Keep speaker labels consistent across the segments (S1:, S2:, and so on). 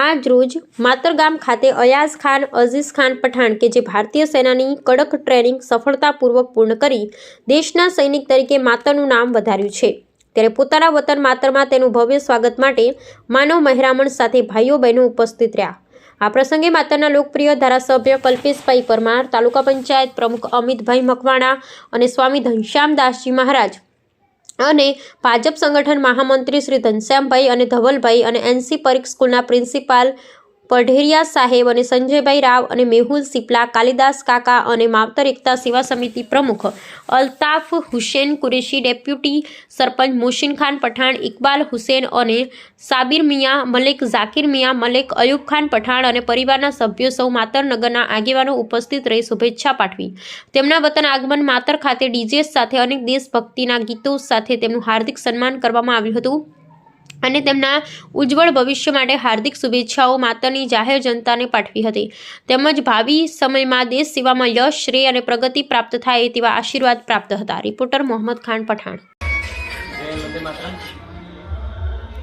S1: આજ રોજ માતરગામ ખાતે અયાઝ ખાન, અઝીઝ ખાન પઠાણ કે જે ભારતીય સેનાની કડક ટ્રેનિંગ સફળતાપૂર્વક પૂર્ણ કરી દેશના સૈનિક તરીકે માતરનું નામ વધાર્યું છે. ત્યારે પોતાના વતન માતરમાં તેનું ભવ્ય સ્વાગત માટે માનવ મહેરામણ સાથે ભાઈઓ બહેનો ઉપસ્થિત રહ્યા. આ પ્રસંગે માતરના લોકપ્રિય ધારાસભ્ય કલ્પેશભાઈ પરમાર, તાલુકા પંચાયત પ્રમુખ અમિતભાઈ મકવાણા અને સ્વામી ઘનશ્યામદાસજી મહારાજ અને ભાજપ સંગઠન મહામંત્રી શ્રી ઘનશ્યામભાઈ અને ધવલભાઈ અને એનસી પરીખ સ્કૂલના પ્રિન્સિપાલ પઢેરિયા સાહેબ અને સંજયભાઈ રાવ અને મેહુલ સિપલા, કાલિદાસ કાકા અને માવતર એકતા સેવા સમિતિ પ્રમુખ અલ્તાફ હુસેન કુરેશી, ડેપ્યુટી સરપંચ મોશીન ખાન પઠાણ, ઇકબાલ હુસેન અને સાબિર મિયા, મલેક ઝાકિર મિયા, મલેક અયુબ ખાન પઠાણ અને પરિવારના સભ્યો સૌ માતર નગરના આગેવાનો ઉપસ્થિત રહી શુભેચ્છા પાઠવી. તેમના વતન આગમન માતર ખાતે ડીજે સાથે અનેક દેશભક્તિના ગીતો સાથે તેમનું હાર્દિક સન્માન કરવામાં આવ્યું હતું. અને તેમના ઉજ્જવળ ભવિષ્ય માટે હાર્દિક શુભેચ્છાઓ માતાની જાહેર જનતાને પાઠવી હતી. તેમજ ભાવિ સમયમાં દેશ સેવામાં યશ, શ્રેય અને પ્રગતિ પ્રાપ્ત થાય તેવા આશીર્વાદ પ્રાપ્ત હતા. રિપોર્ટર મોહમ્મદ ખાન પઠાણ.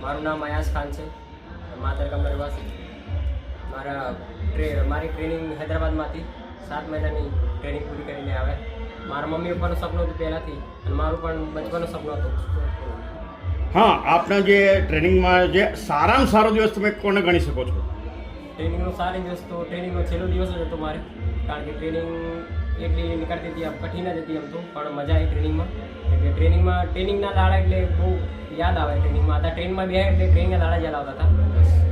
S2: મારું નામ અયાસ ખાન છે. માતર ગામના રહેવાસી મારા મારી ટ્રેનિંગ હૈદરાબાદમાંથી સાત મહિનાની ટ્રેનિંગ પૂરી કરીને આવે. મારા મમ્મી પપ્પાનું સપનું હતું પહેલાંથી અને મારું પણ બચવાનું સપનું હતું.
S3: હા, આપના જે ટ્રેનિંગમાં જે સારામાં સારો દિવસ તમે કોને ગણી શકો છો?
S2: ટ્રેનિંગનો સારો દિવસ તો ટ્રેનિંગનો છેલ્લો દિવસ જ હતો મારે. કારણ કે ટ્રેનિંગ એટલી નીકળતી હતી, આમ કઠિન જ હતી એમ તો, પણ મજા આવી ટ્રેનિંગમાં. એટલે ટ્રેનિંગમાં, ટ્રેનિંગના દાડા એટલે બહુ યાદ આવે ટ્રેનિંગમાં. હતા ટ્રેનમાં બે એટલે ટ્રેનિંગના દાડા યાદ આવતા હતા.